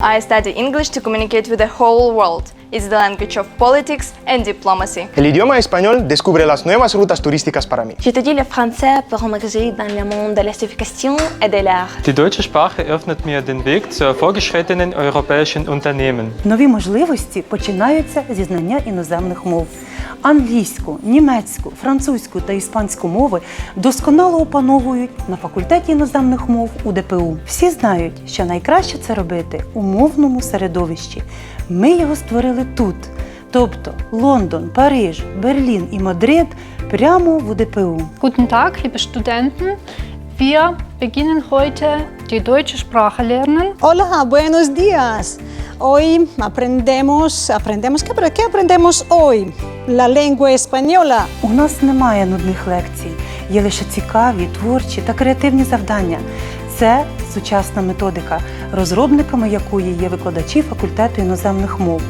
I study English to communicate with the whole world. It's the language of politics and diplomacy. El idioma español descubre las nuevas rutas turísticas para mí. J'étudie le français pour m'engager dans le monde de l'assification et de l'art. Die deutsche Sprache öffnet mir den Weg zu vorgeschrittenen europäischen Unternehmen. Нові можливості починаються зі знання іноземних мов. Англійську, німецьку, французьку та іспанську мови досконало опановують на факультеті іноземних мов у ДПУ. Всі знають, що найкраще це робити у мовному середовищі. Ми його створили тут. Тобто Лондон, Париж, Берлін і Мадрид прямо в УДПУ. Guten Tag, liebe Studenten. Wir beginnen heute die deutsche Sprache lernen. Hola, buenos días. Hoy aprendemos, aprendemos, ¿qué, ¿qué aprendemos hoy? La lengua española. У нас немає нудних лекцій, є лише цікаві, творчі та креативні завдання. Це сучасна методика, розробниками якої є викладачі факультету іноземних мов.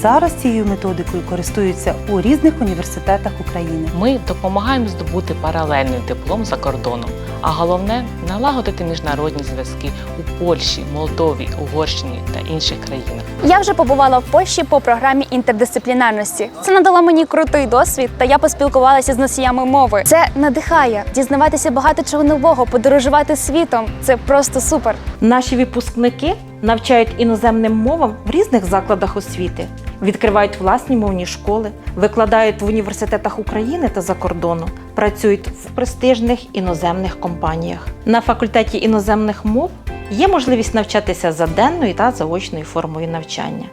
Зараз цією методикою користуються у різних університетах України. Ми допомагаємо здобути паралельний диплом за кордоном, а головне налагодити міжнародні зв'язки у Польщі, Молдові, Угорщині та інших країнах. Я вже побувала в Польщі по програмі інтердисциплінарності. Це надало мені крутий досвід, та я поспілкувалася з носіями мови. Це надихає дізнаватися багато чого нового, подорожувати світом. Це просто супер. Наші випускники навчають іноземним мовам в різних закладах освіти, відкривають власні мовні школи, викладають в університетах України та за кордону, працюють в престижних іноземних компаніях. На факультеті іноземних мов є можливість навчатися за денною та заочною формою навчання.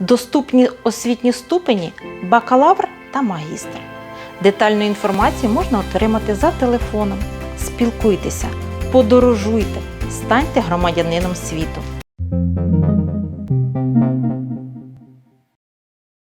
Доступні освітні ступені бакалавр та магістр. Детальну інформацію можна отримати за телефоном. Спілкуйтеся, подорожуйте, станьте громадянином світу.